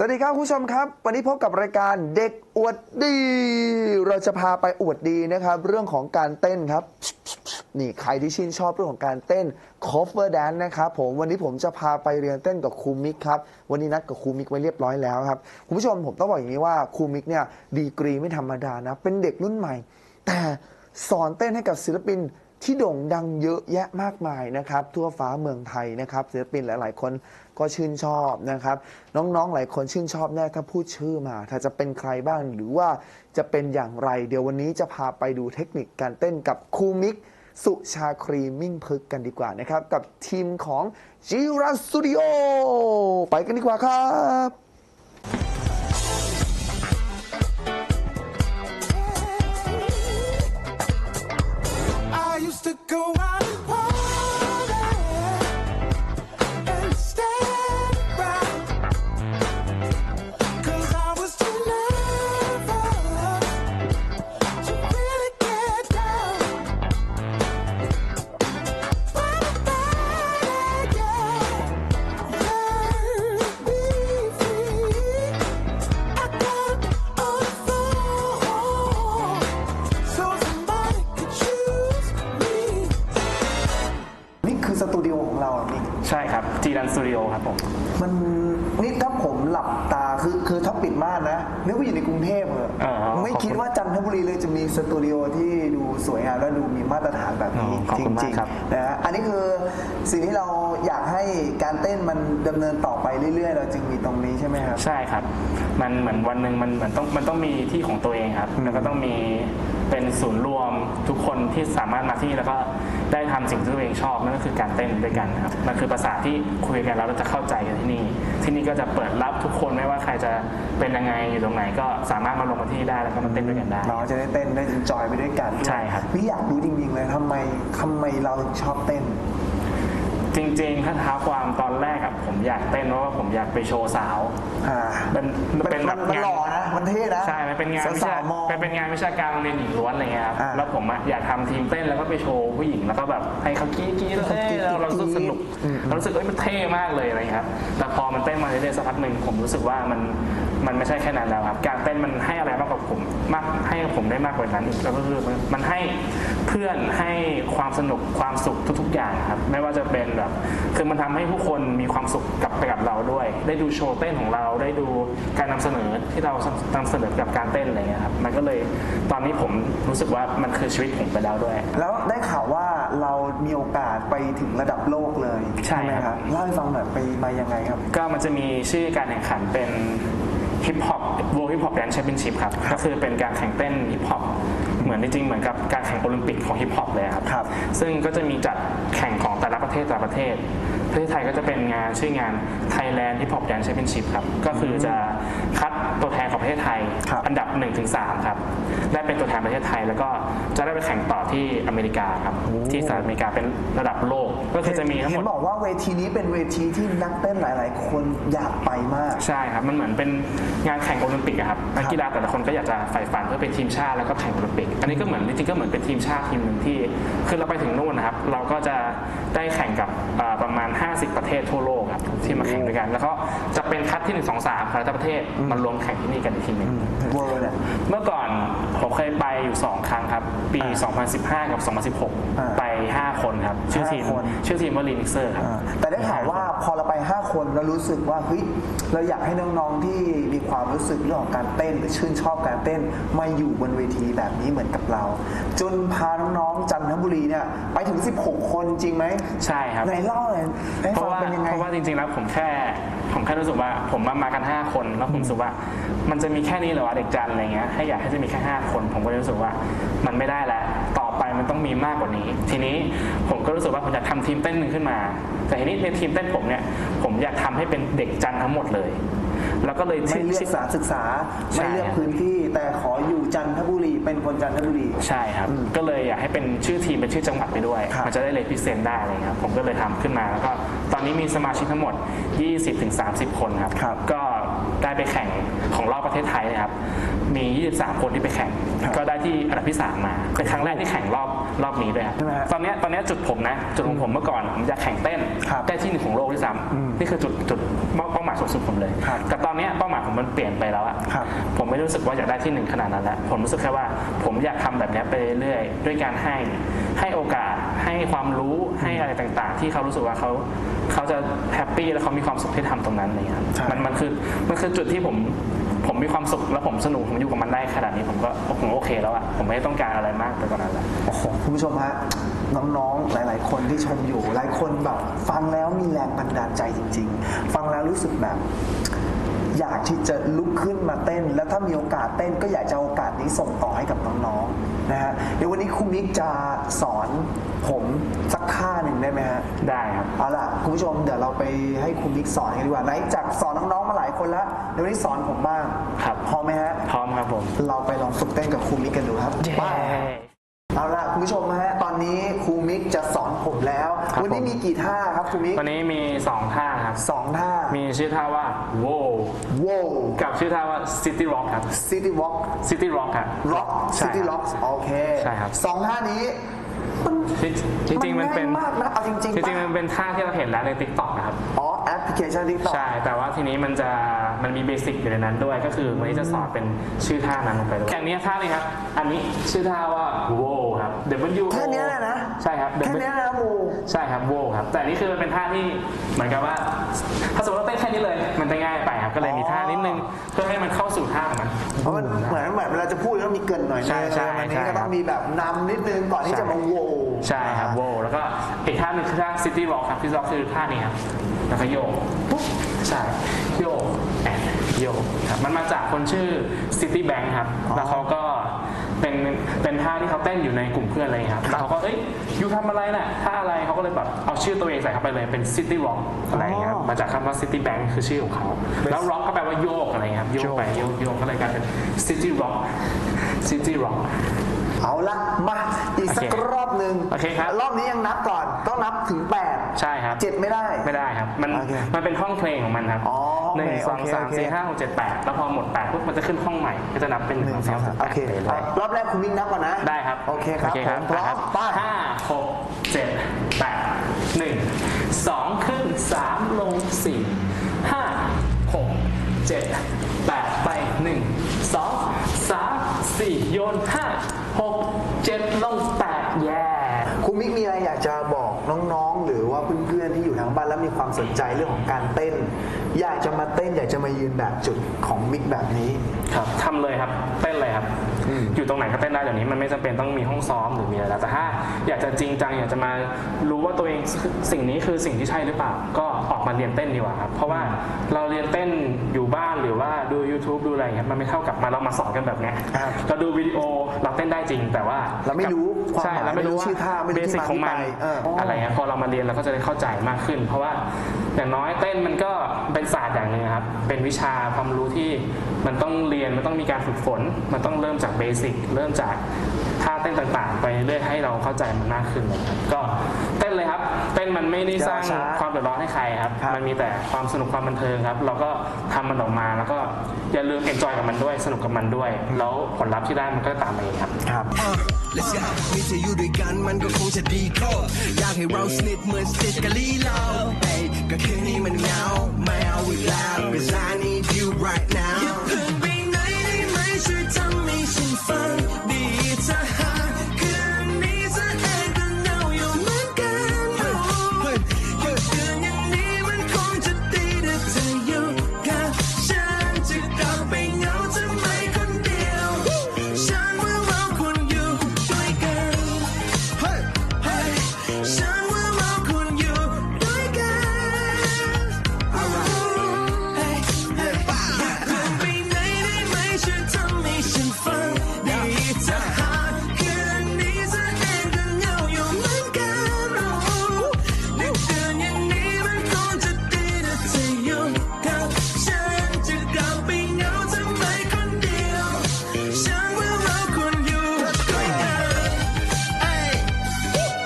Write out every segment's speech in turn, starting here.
สวัสดีครับคุณผู้ชมครับ วันนี้พบกับรายการเด็กอวดดี เราจะพาไปอวดดีนะครับ เรื่องของการเต้นครับ นี่ใครที่ชื่นชอบเรื่องของการเต้น cover dance นะครับผมวันนี้ผมจะพาไปเรียนเต้นกับครูมิกครับวันนี้นัดกับครูมิกไว้เรียบร้อยแล้วครับคุณผู้ชมผมต้องบอกอย่างนี้ว่าครูมิกเนี่ยดีกรีไม่ธรรมดานะเป็นเด็กรุ่นใหม่ แต่สอนเต้นให้กับศิลปิน ที่โด่งดังเยอะแยะมากมายนะครับ ทั่วฟ้าเมืองไทยนะครับศิลปินหลาย ๆ คนก็ชื่นชอบนะครับ น้อง ๆ หลายคนชื่นชอบแน่ถ้าพูดชื่อมา ถ้าจะเป็นใครบ้างหรือว่าจะเป็นอย่างไร เดี๋ยววันนี้จะพาไปดูเทคนิคการเต้นกับครูมิก สุชาครีมิ่งพึกกันดีกว่านะครับ กับทีมของจิรัสตูดิโอไปกันดีกว่าครับ To go out สวยงามและดูมีมาตรฐานแบบนี้อ๋อขอบจคุณมากริงครับ ๆนะฮะอันนี้คือสิ่งที่เราอยากให้การเต้นมันดำเนินต่อไปเรื่อย ๆ เราจึงมีตรงนี้ใช่ไหมครับ ใช่ครับ มันเหมือนวันหนึ่งมันเหมือนต้องมันต้องมีที่ของตัวเองครับแล้วก็ต้องมี เป็นศูนย์รวมทุกคนที่สามารถมาที่นี่แล้วก็ได้ทำสิ่งที่ตัวเองชอบนั่นก็คือการเต้นด้วยกันครับมันคือภาษาที่คุยกันแล้วเราจะเข้าใจกันที่นี่ ที่นี่ก็จะเปิดรับทุกคนไม่ว่าใครจะเป็นยังไงอยู่ตรงไหนก็สามารถมาลงมาที่นี่ได้แล้วก็มาเต้นด้วยกันได้เราจะได้เต้นได้จอยไปด้วยกันด้วยใช่ครับนี่อยากรู้จริงๆเลยทำไมทำไมเราถึงชอบเต้น จริงๆ ถ้าท้าความตอนแรกอะผมอยากเต้นเพราะว่าผมอยากไปโชว์สาวอ่าเป็นมันเป็นแบบมันหล่อนะมันเท่นะใช่มันเป็นงานวิสาชาวๆมอง เป็นเป็นงานวิชาการโรงเรียนหญิงล้วนอะไรเงี้ยครับอ่าแล้วผมอะอยากทำทีมเต้นแล้วก็ไปโชว์ผู้หญิงแล้วก็แบบให้เขากรี้กรี้แล้วให้เขากรี๊ดเอ้ยเราเรารู้สึกสนุกอืม เรารู้สึกเอ้ยมันเท่มากเลยอะไรเงี้ยครับแต่พอมันเต้นมาเรื่อยๆสักพักหนึ่งผมรู้สึกว่ามัน มันไม่ใช่แค่นั้นแล้วครับ การเต้นมันให้อะไรมากกว่าผมมากให้ผมได้มากกว่านั้นอีกแล้วก็คือมันมันให้เพื่อนให้ความสนุกความสุขทุก ๆ อย่างครับไม่ว่าจะเป็นแบบคือมันทำให้ผู้คนมีความสุขกับไปกับเราด้วย ได้ดูโชว์เต้นของเราได้ดูการนำเสนอที่เรานำเสนอกับการเต้นอะไรเงี้ยครับมันก็เลยตอนนี้ผมรู้สึกว่ามันคือชีวิตผมไปแล้วด้วย แล้วได้ข่าวว่าเรามีโอกาสไปถึงระดับโลกเลยใช่ไหมครับครับเล่าให้ฟังหน่อยไปมายังไงครับ ก็มันจะมีชื่อการแข่งขันเป็น ฮิปฮอป World Hip Hop Dance Championship ครับก็คือเป็นการแข่งเต้นฮิปฮอปเหมือนจริงๆเหมือนกับการแข่งโอลิมปิกของฮิปฮอปเลยครับครับซึ่งก็จะมีจัดแข่งของแต่ละประเทศแต่ละประเทศประเทศไทยก็จะเป็นงานชื่องาน Thailand Hip Hop Dance Championship ครับก็คือจะคัด ตัวแทนของประเทศไทย ครับอันดับ1-3ครับ ได้เป็นตัวแทนประเทศไทย แล้วก็จะได้ไปแข่งต่อที่อเมริกาครับที่สหรัฐอเมริกาเป็นระดับโลก ก็คือจะมีทั้งหเห็มดนบอกว่าเวทีนี้เป็นเวทีที่นักเต้นหลาย ๆ คนอยากไปมาก ใช่ครับ มันเหมือนเป็นงานแข่งโอลิมปิกอะครับนักกีฬาแต่ละคนก็อยากจะใฝ่ฝันเพื่อเป็นทีมชาติแล้วก็แข่งโอลิมปิก อันนี้ก็เหมือนจริงๆก็เหมือนเป็นทีมชาติทีมหนึ่งที่คือเราไปถึงนู่นนะครับ เราก็จะได้แข่งกับเอ่อประ มาณ 50 ประเทศทั่วโลกครับที่มาแข่งด้วยกัน แล้วก็จะเป็นคัดที่ 1 2 3ของแต่ละประเทศมารวมแข่งที่นี่กันอีกทีหนึงเวอร์เนี่ยเมื่อก่อนผม เคยไปอยู่ 2 ครั้งครับ ปี 2015 กับอ่า2016 ไป 5 คนครับ ชื่อทีมห้าคน ชื่อทีมว่าลีนิกเซอร์ครับ อ่าแต่ได้ข่าวว่าพอเราไป 5 คนเรารู้สึกว่าเฮ้ยเราอยากให้น้องๆที่มีความรู้สึกเรื่องของการเต้นหรือชื่นชอบการเต้นมาอยู่บนเวทีแบบนี้เหมือนกับเรา จนพาน้องๆจันทบุรีเนี่ยไปถึง 16 คนจริงไหมใช่ครับ ไหนเล่าหน่อยให้เพฟัราะงว่าเป็นยังไง เพราะว่าจริงๆแล้วผมแค่ ผมแค่รู้สึกว่าผมมามากัน 5 คนแล้วผมรู้สึกว่า มันจะมีแค่นี้เหรอวะเด็กจันอะไรเงี้ยให้อยากให้จะมีแค่ 5 คน ผมก็เลยรู้สึกว่ามันไม่ได้แล้วต่อไปมันต้องมีมากกว่านี้ ทีนี้ผมก็รู้สึกว่าผมอยากทำทีมเต้นหนึ่งขึ้นมา แต่ทีนี้ในทีมเต้นผมเนี่ยผมอยากทำให้เป็นเด็กจันทั้งหมดเลย แล้วก็เลยไม่เลือกสารศึกษาใช่ไม่เลือกพื้นที่แต่ขออยู่ จันทบุรีเป็นคนจันทบุรี ใช่ครับก็เลยอยากให้เป็นชื่อทีมเป็นชื่อจังหวัดไปด้วย ครับ มันจะได้เลพิเซนได้อะไรเงี้ยครับ ผมก็เลยทำขึ้นมาแล้วก็ตอนนี้มีสมาชิกทั้งหมด 20-30 คนครับ ครับ ก็ ได้ไปแข่งของรอบประเทศไทยนะครับ มี 23 คนที่ไปแข่ง ก็ได้ที่อันดับที่ 3 มา เป็นครั้งแรกที่แข่งรอบรอบนี้ด้วยครับ ใช่ไหมฮะตอนเนี้ยตอนเนี้ยจุดผมนะ จุดของผมเมื่อก่อนผมอยากแข่งเต้นครับได้ที่หนึ่งของโลกด้วยซ้ำนี่คือจุดจุดเป้าหมายสูงสุดผมเลย ครับแต่ตอนเนี้ยเป้าหมายผมมันเปลี่ยนไปแล้วอะครับ ผมไม่ได้รู้สึกว่าอยากได้ที่หนึ่งขนาดนั้นแล้ว ผมรู้สึกแค่ว่าผมอยากทำแบบเนี้ยไปเรื่อยๆ ด้วยการให้ให้โอกาสให้ความรู้ให้อะไรต่างๆ ที่เขารู้สึกว่าเขาเขาจะแฮปปี้และเขามีความสุขที่ทำตรงนั้นอะไรเงี้ยครับ ใช่ มันมันคือมันคือจุดที่ผมผมมีความสุขแล้วผมสนุกผมอยู่กับมันได้ขนาดนี้ผมก็ผมโอเคแล้วอะผมไม่ได้ต้องการอะไรมากไปกว่านั้นแล้วโอ้โหคุณผู้ชมฮะน้องๆ หลาย ๆ คนที่ชมอยู่ หลายคนแบบฟังแล้วมีแรงบันดาลใจจริง ๆ ฟังแล้วรู้สึกแบบ อยากที่จะลุกขึ้นมาเต้น แล้วถ้ามีโอกาสเต้นก็อยากจะโอกาสนี้ส่งต่อให้กับน้องๆ นะฮะเดี๋ยววันนี้ครูมิกจะสอนผมสักท่าหนึ่งได้ไหมฮะได้ครับเอาล่ะคุณผู้ชมเดี๋ยวเราไปให้ครูมิกสอนกันดีกว่าไหนจากสอนน้องๆมาหลายคนแล้วเดี๋ยววันนี้สอนผมบ้างครับพร้อมไหมฮะพร้อมครับผมเราไปลองฝึกเต้นกับครูมิกกันดูครับไปเอาล่ะคุณผู้ชมฮะตอนนี้ครูมิกจะสอนผมแล้วครับวันนี้ผมมีกี่ท่าครับครูมิกวันนี้มีสองท่า ครับสองท่ามีชื่อท่าว่า wow โว้กับชื่อท่าว่า city rock ครับ ซิตี้วอล์ก city rock ครับร็อกใช่ซิตี้ครับล็อกโอเคใช่ครับ สองท่านี้มันจริงๆมันเป็นง่ายมากนะเอาจริงๆจริงๆปะมันเป็นท่าที่เราเห็นแล้วใน TikTok นะครับ อ๋อแอปพลิเคชันทิกตอก ใช่ แต่ว่าทีนี้มันจะมันมีเบสิกอยู่ในนั้นด้วย ก็คือวันนี้จะสอนเป็นชื่อท่านั้นลงไปด้วยอย่างนี้ท่านี้ครับ อันนี้ชื่อท่าว่า wow ครับ W แค่เนี้ยแหละนะใช่ครับแค่ W เนี้ยนะมูใช่ครับ wow ครับ แต่อันนี่คือมันเป็นท่าที่เหมือนกับว่า ถ้าสมมติเราเต้นแค่นี้เลย มันจะง่ายไปครับ ก็เลยมีท่านิดนึงเพื่อให้มันเข้าสู่ท่าของมัน เพราะมันเหมือนเหมือนเวลาจะพูดแล้วมีเกรินหน่อยนึงใช่ใช่วันนี้ใช่ก็ต้องมีแบบนำนิดนึงก่อนที่จะมาโวใช่ครับโวแล้วก็อีกท่าหนึ่งคือท่า City Rock ครับ City Rock คือท่านี้ครับแล้วก็โยกปุ๊บใช่โยกแอนโยกครับมันมาจากคนชื่อ City Bank ครับแล้วเขาก็ เป็นเป็นท่าที่เขาเต้นอยู่ในกลุ่มเพื่อนอะไรอย่างเงี้ยครับแล้วเขาก็เอ้ยยูทำอะไรน่ะท่าอะไรเขาก็เลยแบบเอาชื่อตัวเองใส่เข้าไปเลยเป็น City Rock อะไรอย่างเงี้ยครับมาจากคำว่า City Bank คือชื่อของเขา แล้ว Rock ก็แปลว่าโยกอะไรเงี้ยครับโยกไปโยกโยกก็เลยกลายเป็น City Rock City Rock เอาละมาอีกสักโอเครอบหนึ่งโอเคครับ รอบนี้ยังนับก่อน ต้องนับถึง8ใช่ครับ เจ็ดไม่ได้ ไม่ได้ครับ มัน โอเคมันเป็นห้องเพลงของมันครับอ๋อห้องหนึ่งเพลงสองโอเคสามโอเค สี่ห้าหกเจ็ดแปดแล้วพอหมดแปดปุ๊บมันจะขึ้นห้องใหม่ ก็จะนับเป็นหหนึ่นึ่งงสสอองงสาสามมแปโอดเคไปเลยรอบแรกคุณวิ่งนับก่อนนะได้ครับโอเคครับโอเคครับผมพร้อมได้ครับไป ห้าหกเจ็ดแปดหนึ่งสองขึ้นสามลงสี่ห้าหกเจ็ดแปดไปหนึ่งสองสามสี่โยนห้า หกเจ็ดลงแปดแย่คุณมิกมีอะไรอยากจะบอกน้องๆ หรือว่าเพื่อนๆที่อยู่ทางบ้านแล้วมีความสนใจเรื่องของการเต้น อยากจะมาเต้นอยากจะมายืนแบบจุดของมิกแบบนี้ครับทำเลยครับเต้นเลยครับ อยู่ตรงไหนก็เต้นได้เดี๋ยวนี้มันไม่จำเป็นต้องมีห้องซ้อมหรือมีอะไรแล้วแต่ถ้าอยากจะจริงจังอยากจะมารู้ว่าตัวเองสิ่งนี้คือสิ่งที่ใช่หรือเปล่า ก็ออกมาเรียนเต้นดีกว่าครับเพราะว่าเราเรียนเต้นอยู่บ้านหรือว่าดู YouTube ดูอะไรอย่างเงี้ยมันไม่เท่ากับมาเรามาสอนกันแบบเนี้ยครับเราดูวิดีโอเราเต้นได้จริง แต่ว่าเราไม่รู้ความใช่หมายเราไม่รู้ไม่รู้ชื่อท่าไม่รู้เบสิกที่มาของมันที่ไปเออออะไรเงี้ยพอเรามาเรียนเราก็จะได้เข้าใจมากขึ้น เพราะว่าอย่างน้อยเต้นมันก็เป็นศาสตร์อย่างหนึ่งครับเป็นวิชาความรู้ที่มันต้องเรียนมันต้องมีการฝึกฝน มันต้องเริ่มจากเบสิกเริ่มจากท่าเต้นต่างๆ ไปเรื่อยให้เราเข้าใจมันมากขึ้นเลยครับก็เต้นเลยครับ เต้นมันไม่ได้สร้างอย่าช้าความเดือดร้อนให้ใครครับครับ มันมีแต่ความสนุกความบันเทิงครับ เราก็ทำมันออกมาแล้วก็อย่าลืมเอนจอยกับมันด้วย สนุกกับมันด้วย แล้วผลลัพธ์ที่ได้มันก็ตามมาเองครับครับ Let's go มีเธออยู่ด้วยกันมันก็คงจะดีโคตรอยากให้เราสนิทเหมือนสนิทกับลีลาเอ้ยก็คืนนี้มันเหงาไม่เอาอีกแล้ว cause I need you right now ใ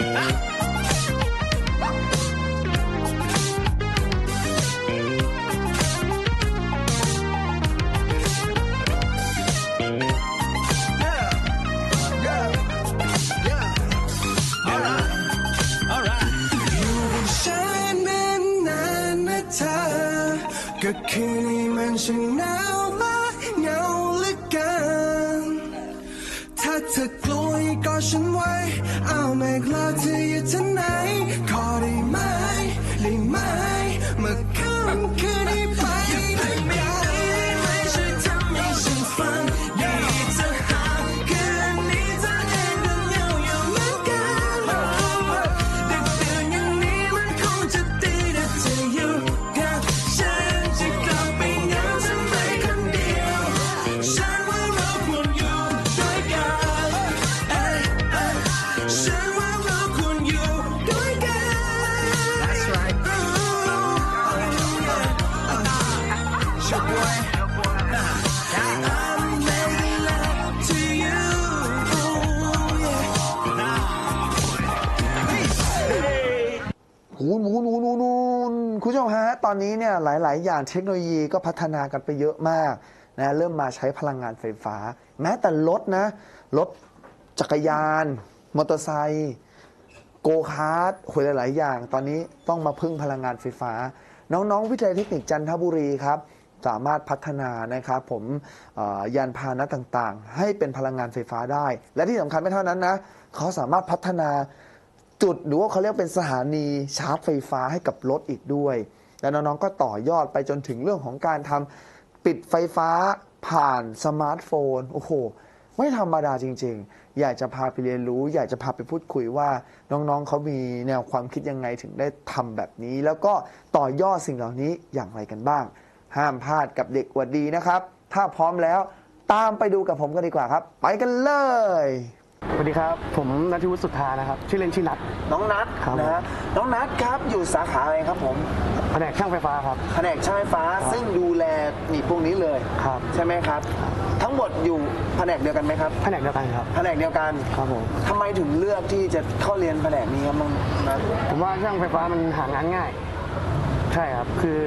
啊 อนนี้เนี่ยหลาย ๆ อย่างเทคโนโลยีก็พัฒนากันไปเยอะมากนะเริ่มมาใช้พลังงานไฟฟ้า แม้แต่รถนะรถจักรยาน มอเตอร์ไซค์โกคาร์ทหวยหลาย ๆ อย่าง ตอนนี้ต้องมาพึ่งพลังงานไฟฟ้า น้อง ๆ วิทยาลัยเทคนิคจันทบุรีครับสามารถพัฒนานะครับผมยานพาหนะต่างๆ ให้เป็นพลังงานไฟฟ้าได้ และที่สำคัญไม่เท่านั้นนะเขาสามารถพัฒนาจุดหรือว่าเขาเรียกเป็นสถานีชาร์จไฟฟ้าให้กับรถอีกด้วย แล้วน้องๆก็ต่อยอดไปจนถึงเรื่องของการทำปิดไฟฟ้าผ่านสมาร์ทโฟนโอ้โหไม่ธรรมดาจริง ๆ อยากจะพาไปเรียนรู้ อยากจะพาไปพูดคุยว่าน้องๆเขามีแนวความคิดยังไงถึงได้ทำแบบนี้ แล้วก็ต่อยอดสิ่งเหล่านี้อย่างไรกันบ้าง ห้ามพลาดกับเด็กวัดดีนะครับ ถ้าพร้อมแล้วตามไปดูกับผมกันดีกว่าครับ ไปกันเลย สวัสดีครับ ผมนัทวุฒิสุธานะครับ ชื่อเล่นชื่อนัท น้องนัทครับ นะฮะน้องนัทครับอยู่สาขาอะไรครับผมแผนกช่างไฟฟ้าครับ แผนกช่างไฟฟ้าซึ่งดูแลนี่พวกนี้เลย ครับ ใช่ไหมครับ ทั้งหมดอยู่แผนกเดียวกันไหมครับ แผนกเดียวกันครับ แผนกเดียวกันครับผม ทำไมถึงเลือกที่จะเข้าเรียนแผนกนี้ครับน้องนัทผมว่าช่างไฟฟ้ามันหางานง่าย ใช่ครับ คือ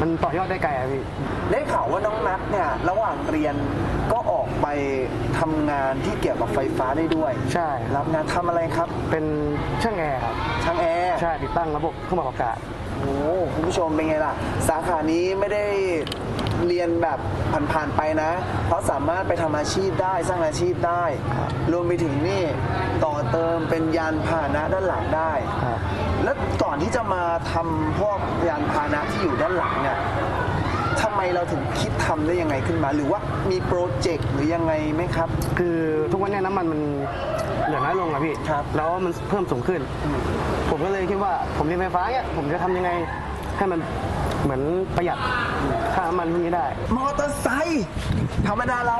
มันต่อยอดได้ไกลอะพี่ ได้ข่าวว่าน้องนัทเนี่ยระหว่างเรียนก็ออกไปทำงานที่เกี่ยวกับไฟฟ้าได้ด้วย ใช่รับงานทำอะไรครับเป็นช่างแอร์ครับช่างแอร์ใช่ติดตั้งระบบเครื่องปรับอากาศ โอ้โหคุณผู้ชมเป็นไงล่ะ สาขานี้ไม่ได้เรียนแบบผ่านๆไปนะ เพราะสามารถไปทำอาชีพได้สร้างอาชีพได้รวมไปถึงนี่ต่อเติมเป็นยานพาหนะด้านหลังได้ ครับ แล้วก่อนที่จะมาทำพวกยานพาหนะที่อยู่ด้านหลังเนี่ย ทำไมเราถึงคิดทำได้ยังไงขึ้นมา หรือว่ามีโปรเจกต์หรือยังไงไหมครับ คือทุกวันเนี้น้ำมันมันเหลือน้อยลงอะพี่ครับแล้วมันเพิ่มสูงขึ้น ผมก็เลยคิดว่าผมเรียนไฟฟ้าเนี่ยผมจะทำยังไงให้มันเหมือนประหยัดค่าน้ำมันพวกนี้ได้ มอเตอร์ไซค์ธรรมดาเรา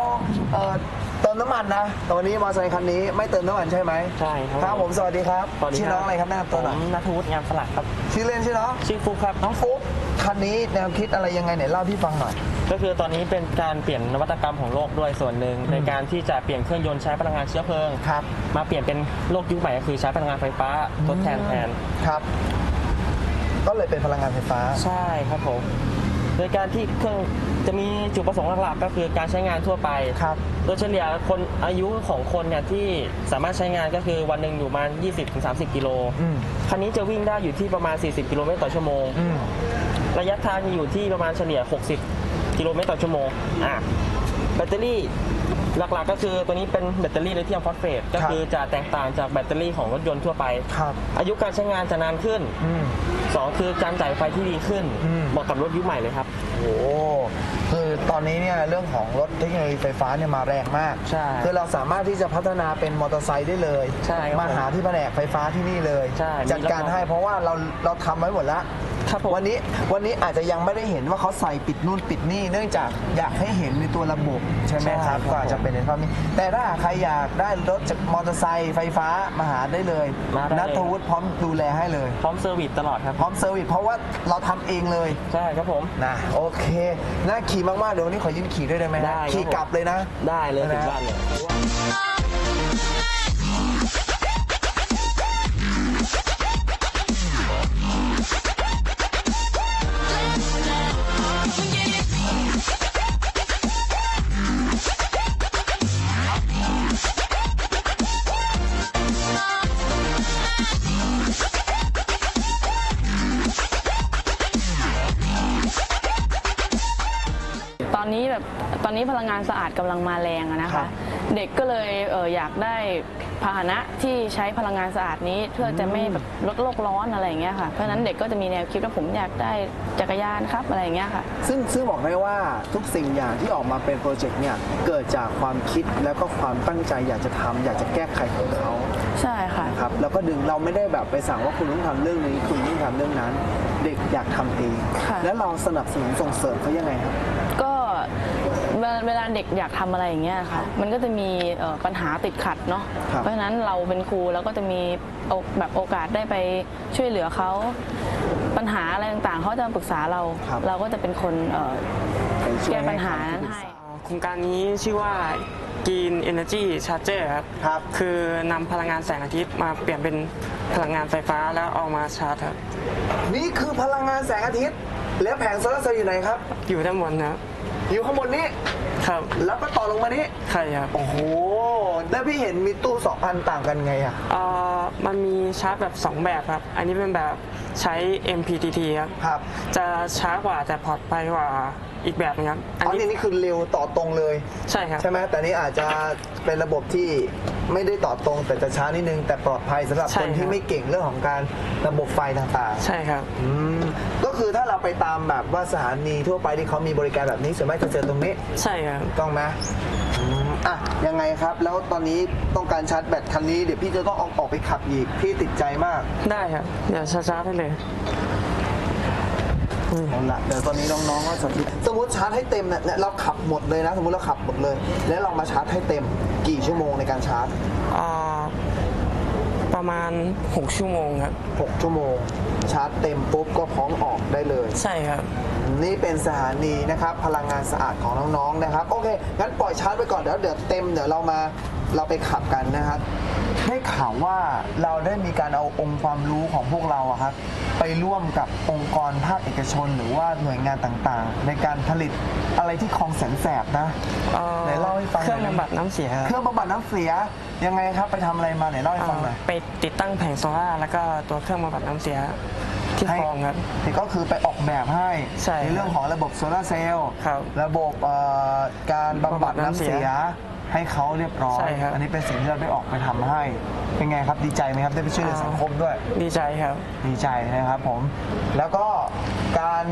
เอ่อเติมน้ำมันนะแต่วันนี้มอเตอร์ไซค์คันนี้ไม่เติมน้ำมันใช่ไหมใช่ครับครับผมสวัสดีครับสวัสดีชื่อครับน้องอะไรครับแนะนำผตัวหน่อยมนัทวุฒิงามสลักครับ ชื่อเล่นชื่อน้องชื่อฟุกครับน้องฟุ๊ก คันนี้แนวคิดอะไรยังไงไหนเล่าพี่ฟังหน่อย ก็คือตอนนี้เป็นการเปลี่ยนนวัตกรรมของโลกด้วยส่วนหนึ่งในการที่จะเปลี่ยนเครื่องยนต์ใช้พลังงานเชื้อเพลิงครับ มาเปลี่ยนเป็นโลกยุคใหม่ก็คือใช้พลังงานไฟฟ้าทดแทนแทนครับ ก็เลยเป็นพลังงานไฟฟ้า ใช่ครับผมโดยการที่เครื่องจะมีจุดประสงค์หลักๆ ก็คือการใช้งานทั่วไปครับโดยเฉลี่ยคนอายุของคนเนี่ยที่สามารถใช้งานก็คือวันหนึ่งอยู่ประมาณ 20-30 กิโลอืมคันนี้จะวิ่งได้อยู่ที่ประมาณ 40 กิโลเมตรต่อชั่วโมงอืม ระยะทางอยู่ที่ประมาณเฉลี่ย 60 กิโลเมตรต่อชั่วโมงอะแบตเตอรี่หลักๆ ก็คือตัวนี้เป็นแบตเตอรี่ลิเธียมฟอสเฟตก็คือจะแตกต่างจากแบตเตอรี่ของรถยนต์ทั่วไปครับอายุการใช้งานจะนานขึ้นอืม2คือการจ่ายไฟที่ดีขึ้นอืมเหมาะกับรถยุคใหม่เลยครับโอ้โหคือตอนนี้เนี่ยเรื่องของรถเทคโนโลยีไฟฟ้าเนี่ยมาแรงมากใช่คือเราสามารถที่จะพัฒนาเป็นมอเตอร์ไซค์ได้เลยใช่ครับมาหาที่แผนกไฟฟ้าที่นี่เลยใช่มีจัดการให้เพราะว่าเราเราทำไว้หมดแล้ว ครับผม วันนี้วันนี้อาจจะยังไม่ได้เห็นว่าเขาใส่ปิดนู่นปิดนี่เนื่องจากอยากให้เห็นในตัวระบบใช่ไหมครับก็อาจจะเป็นในภาพนี้ แต่ถ้าหากใครอยากได้รถจากมอเตอร์ไซค์ไฟฟ้ามาหาได้เลยมาได้เลย นัทวุฒิพร้อมดูแลให้เลย พร้อมเซอร์วิสตลอดครับพร้อมเซอร์วิสเพราะว่าเราทำเองเลยใช่ครับผม นะโอเคน่าขี่มากๆเดี๋ยววันนี้ขอยืมขี่ด้วยได้ไหมฮะได้ครับ ขี่กลับเลยนะ ได้เลยได้ถึงนะบ้านเลย Thank ตอนนี้พลังงานสะอาดกำลังมาแรงอะนะครัคะ บ เด็กก็เลยเอออยากได้พาหนะที่ใช้พลังงานสะอาดนี้เพื่อจะไม่แบบลดโลกร้อนอะไรอย่างเงี้ยค่ะเพราะฉะนั้นเด็กก็จะมีแนวคิดว่าผมอยากได้จักรยานครับอะไรอย่างเงี้ยค่ะ ซึ่งซึ่งบอกได้ว่าทุกสิ่งอย่างที่ออกมาเป็นโปรเจกต์เนี่ยเกิดจากความคิดแล้วก็ความตั้งใจอยากจะทำอยากจะแก้ไขของเขาใช่ค่ะ ครับแล้วก็ดึงเราไม่ได้แบบไปสั่งว่าคุณต้องทำเรื่องนี้คุณต้องทำเรื่องนั้น เด็กอยากทำเองค่ะ แล้วเราสนับสนุนส่งเสริมเขายังไงครับ ก็ เวลาเวลาเด็กอยากทำอะไรอย่างเงี้ยค่ะ มันก็จะมีเอ่อปัญหาติดขัดเนาะ ครับ เพราะฉะนั้นเราเป็นครูเราก็จะมีโอแบบโอกาสได้ไปช่วยเหลือเขาปัญหาอะไรต่างๆเขาจะมาปรึกษาเรา ครับ เราก็จะเป็นคนเอ่อ ไปช่วยแก้ปัญหาให้นั้นคำปรึกให้ษาโครงการนี้ชื่อว่า Green Energy Charger ครับ ครับ คือนำพลังงานแสงอาทิตย์มาเปลี่ยนเป็นพลังงานไฟฟ้าแล้วเอามาชาร์จครับ นี่คือพลังงานแสงอาทิตย์ แล้วแผงโซลาร์เซลล์อยู่ไหนครับ อยู่ด้านบนนะครับ อยู่ข้างบนนี้ ครับแล้วก็ต่อลงมานี้ ใช่ครับโอ้โห แล้วพี่เห็นมีตู้สองพันต่างกันไงอะ เอ่อมันมีชาร์จแบบ 2 แบบครับ อันนี้เป็นแบบใช้ MPPT ครับ ครับ จะช้ากว่าแต่ปลอดภัยกว่า อีกแบบนึงครับอันนี้นี่คือเร็วต่อตรงเลย ใช่ครับ ใช่ไหมแต่นี้อาจจะเป็นระบบที่ไม่ได้ต่อตรงแต่จะช้านิดนึง แต่ปลอดภัยสำหรับใช่คนที่ครับไม่เก่งเรื่องของการระบบไฟต่างใช่ครับๆอืมก็คือถ้าเราไปตามแบบว่าสถานีทั่วไปที่เขามีบริการแบบนี้ส่วนมากจะเจอตรงนี้ ใช่ครับถูกต้องไหมอืมอะยังไงครับ แล้วตอนนี้ต้องการชาร์จแบตคันนี้เดี๋ยวพี่จะต้องเอาออกไปขับอีกพี่ติดใจมาก ได้ครับเดี๋ยวช้าๆไปเลย เอาละเดี๋ยวตอนนี้น้องๆก็สาธิตสมมติชาร์จให้เต็มเนี่ยเนี่ยเราขับหมดเลยนะ สมมติเราขับหมดเลย แล้วเรามาชาร์จให้เต็ม กี่ชั่วโมงในการชาร์จเอ่อ ประมาณ 6 ชั่วโมงครับ 6 ชั่วโมง ชาร์จเต็มปุ๊บก็พร้อมออกได้เลย ใช่ครับ นี่เป็นสถานีนะครับ พลังงานสะอาดของน้องๆนะครับ โอเค งั้นปล่อยชาร์จไปก่อนเดี๋ยวเดี๋ยวเต็มเดี๋ยวเรามาเราไปขับกันนะครับ ได้ข่าวว่าเราได้มีการเอาองค์ความรู้ของพวกเราอะครับ ไปร่วมกับองค์กรภาคเอกชน หรือว่าหน่วยงานต่างๆ ในการผลิตอะไรที่คลองแสนแสบนะเอ่อไหนเล่าให้ฟังหเคน่รื่ออยงนะบำบัดน้ำเสียครับ เครื่องบำบัดน้ำเสีย ยังไงครับไปทำอะไรมาไหนเล่าให้ฟังหน่อยไปติดตั้งแผงโซล่าร์แล้วก็ตัวเครื่องบำบัดน้ำเสียที่ให้คลองครับนี่ก็คือไปออกแบบให้ใช่ครับเรื่องของระบบโซลาร์เซลล์ครับระบบเอ่อการบำบัดน้ำเสีย ให้เขาเรียบร้อย ใช่ครับ อันนี้เป็นสิ่งที่เราได้ออกไปทำให้ เป็นไงครับดีใจไหมครับได้ไปช่วยเหลือสังคมด้วย ดีใจครับ ดีใจนะครับผม แล้วก็การ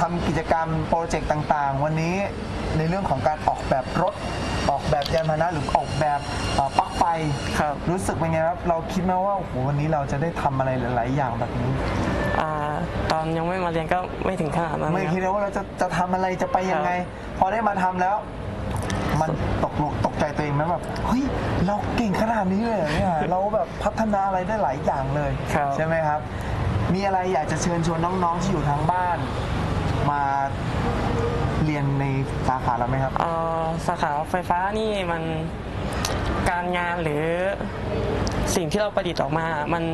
ทำกิจกรรมโปรเจกต์ต่างๆ วันนี้ ในเรื่องของการออกแบบรถ ออกแบบยานพาหนะหรือออกแบบเอ่อปลั๊กไฟครับ รู้สึกเป็นไงครับเราคิดไหมว่าโอ้โหวันนี้เราจะได้ทำอะไรหลาย ๆ อย่างแบบนี้ อ่าตอนยังไม่มาเรียนก็ไม่ถึงขนาดนั้นไม่รับคิดเลยว่าเราจะจะทำอะไรจะไปยังไง พอได้มาทำแล้ว มันตกลงตกใจตัวเองไหมแบบเฮ้ยเราเก่งขนาดนี้เลยเหรอเนี่ยเราแบบพัฒนาอะไรได้หลายอย่างเลยครับ ใช่ไหมครับ มีอะไรอยากจะเชิญชวนน้องๆที่อยู่ทางบ้าน มา เรียนในสาขาเราไหมครับ เอ่อสาขาไฟฟ้านี่มันการงานหรือสิ่งที่เราประดิษฐ์ออกมา มัน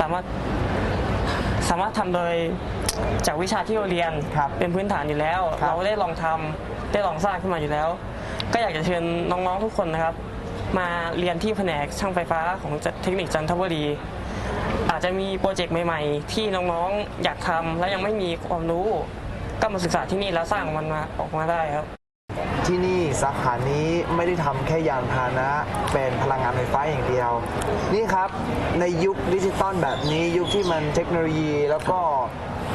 สามารถสามารถทำโดยจากวิชาที่เราเรียนครับเป็นพื้นฐานอยู่แล้ว ครับ เราได้ลองทำได้ลองสร้างขึ้นมาอยู่แล้ว ก็อยากจะเชิญน้องๆทุกคนนะครับ มาเรียนที่แผนกช่างไฟฟ้าของเทคนิคจันทบุรี อาจจะมีโปรเจกต์ใหม่ ๆ ที่น้องๆอยากทำและยังไม่มีความรู้ ก็มาศึกษาที่นี่แล้วสร้างมันมาออกมาได้ครับ ที่นี่สาขานี้ไม่ได้ทำแค่ยานพาหนะ เป็นพลังงานไฟฟ้าอย่างเดียว นี่ครับในยุคดิจิตอลแบบนี้ยุคที่มันเทคโนโลยีแล้วก็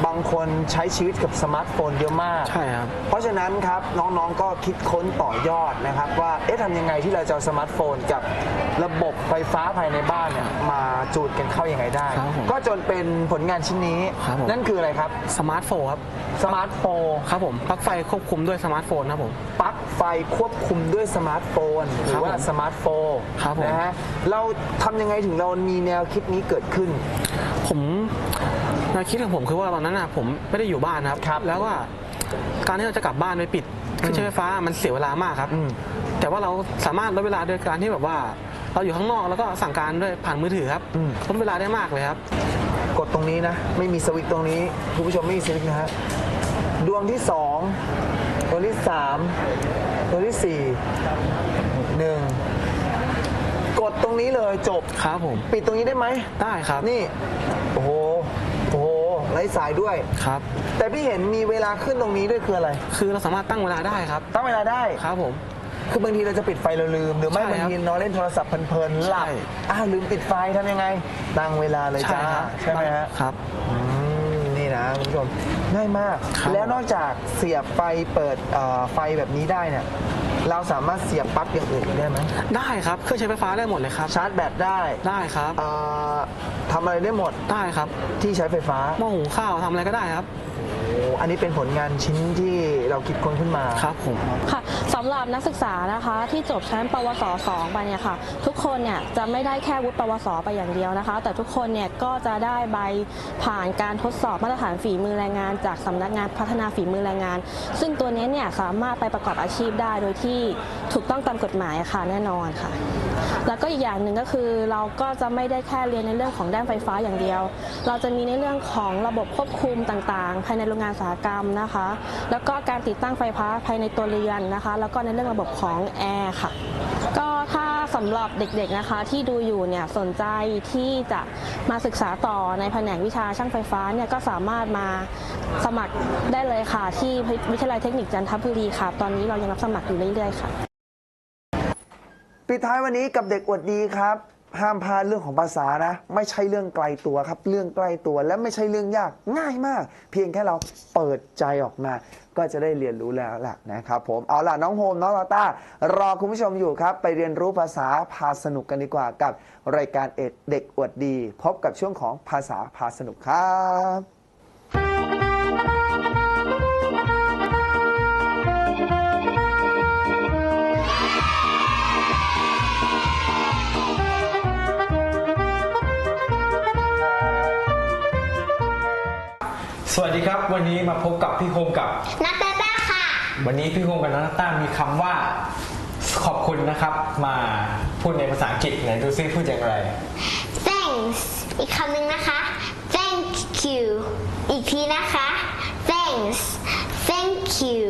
บางคนใช้ชีวิตกับสมาร์ทโฟนเยอะมาก ใช่ครับ เพราะฉะนั้นครับน้องๆก็คิดค้นต่อยอดนะครับ ว่าเอ๊ะทำยังไงที่เราจะเอาสมาร์ทโฟนกับระบบไฟฟ้าภายในบ้านเนี่ยมาจูดกันเข้ายังไงได้ ครับผมก็จนเป็นผลงานชิ้นนี้ ครับผม นั่นคืออะไรครับสมาร์ทโฟนครับ สมาร์ทโฟนครับผมปลั๊กไฟควบคุมด้วยสมาร์ทโฟนครับผม ปลั๊กไฟควบคุมด้วยสมาร์ทโฟนหรือว่าครับผมสมาร์ทโฟนครับผม นะฮะเราทำยังไงถึงเรามีแนวคิดนี้เกิดขึ้น ผม แนวคิดของผมคือว่าตอนนั้นน่ะผมไม่ได้อยู่บ้านครับ ครับแล้วว่าการที่เราจะกลับบ้านไปปิดเครื่องใช้ไฟฟ้ามันเสียเวลามากครับ อืม แต่ว่าเราสามารถลดเวลาโดยการที่แบบว่า เราอยู่ข้างนอกแล้วก็สั่งการด้วยผ่านมือถือครับลดเวลาได้มากเลยครับ กดตรงนี้นะ ไม่มีสวิตช์ตรงนี้คุณผู้ชมไม่มีสวิตช์นะฮะดวงที่สองดวงที่สามดวงที่สี่หนึ่งกดตรงนี้เลยจบ ครับผม ปิดตรงนี้ได้ไหมได้ครับ นี่ โอ้โห โอ้โหแล้วสายด้วย ครับ แต่พี่เห็นมีเวลาขึ้นตรงนี้ด้วยคืออะไร คือเราสามารถตั้งเวลาได้ครับ ตั้งเวลาได้ ครับผม คือบางทีเราจะปิดไฟเราลืม หรือไม่ใช่บางครับทีนอนเล่นโทรศัพท์เพลินๆหลับใช่ อ้าวลืมปิดไฟทำยังไง ตั้งเวลาเลยจ้าครับใช่ไหมฮะ ครับ อืมนี่นะคุณผู้ชมง่ายมาก ครับ แล้วนอกจากเสียบไฟเปิดเอ่อไฟแบบนี้ได้เนี่ย เราสามารถเสียบปลั๊กอย่างอื่นอีกได้ไหมได้ครับเครื่องใช้ไฟฟ้าได้หมดเลยครับชาร์จแบตได้ได้ครับเอ่อทำอะไรได้หมดได้ครับที่ใช้ไฟฟ้าหม้อหุงข้าวทำอะไรก็ได้ครับโอ้อันนี้เป็นผลงานชิ้นที่เราคิดค้นขึ้นมาครับผมค่ะสำหรับนักศึกษานะคะที่จบชั้นปวส 2 ไปเนี่ยค่ะ ทุกคนเนี่ยจะไม่ได้แค่วุฒิปวส ไปอย่างเดียวนะคะ แต่ทุกคนเนี่ยก็จะได้ใบผ่านการทดสอบมาตรฐานฝีมือแรงงาน จากสำนักงานพัฒนาฝีมือแรงงาน ซึ่งตัวนี้เนี่ยสามารถไปประกอบอาชีพได้โดยที่ถูกต้องตามกฎหมายค่ะแน่นอนค่ะ แล้วก็อีกอย่างหนึ่งก็คือเราก็จะไม่ได้แค่เรียนในเรื่องของด้านไฟฟ้าอย่างเดียว เราจะมีในเรื่องของระบบควบคุมต่างๆ ภายในโรงงานอุตสาหกรรมนะคะ แล้วก็การติดตั้งไฟฟ้าภายในตัวเรือนนะคะ แล้วก็ในเรื่องระบบของแอร์ค่ะ ก็ถ้าสำหรับเด็กๆนะคะที่ดูอยู่เนี่ยสนใจที่จะมาศึกษาต่อในแผนกวิชาช่างไฟฟ้าเนี่ยก็สามารถมาสมัครได้เลยค่ะ ที่วิทยาลัยเทคนิคจันทบุรีค่ะ ตอนนี้เรายังรับสมัครอยู่เรื่อยๆค่ะ ปิดท้ายวันนี้กับเด็กอวดดีครับ ห้ามพลาดเรื่องของภาษานะ ไม่ใช่เรื่องไกลตัวครับ เรื่องใกล้ตัวและไม่ใช่เรื่องยากง่ายมาก เพียงแค่เราเปิดใจออกมา ก็จะได้เรียนรู้แล้วล่ะนะครับผมเอาล่ะน้องโฮมน้องลาต้ารอคุณผู้ชมอยู่ครับ ไปเรียนรู้ภาษาพาสนุกกันดีกว่ากับรายการเอ็ดเด็กอวดดี พบกับช่วงของภาษาพาสนุกครับ ดีครับ วันนี้มาพบกับพี่โฮมกับ นัตตาต้าค่ะ วันนี้พี่โฮมกับน้องนัตต้ามีคำว่า ขอบคุณนะครับ มาพูดในภาษาอังกฤษไหนดูซิพูดอย่างไร thanks อีกคำหนึ่งนะคะ thank you อีกทีนะคะ thanks thank you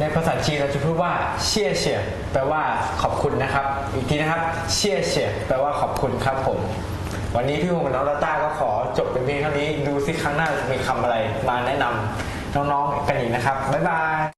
ในภาษาจีนเราจะพูดว่าเชี่ยเฉียแปลว่าขอบคุณนะครับ อีกทีนะครับ เชี่ยเฉียแปลว่าขอบคุณครับผม วันนี้พี่โฮมกับน้องนัตต้าก็ขอจบเป็นเพียงเท่านี้ ดูซิครั้งหน้าจะมีคำอะไรมาแนะนำน้องๆกันอีกนะครับ บ๊ายบาย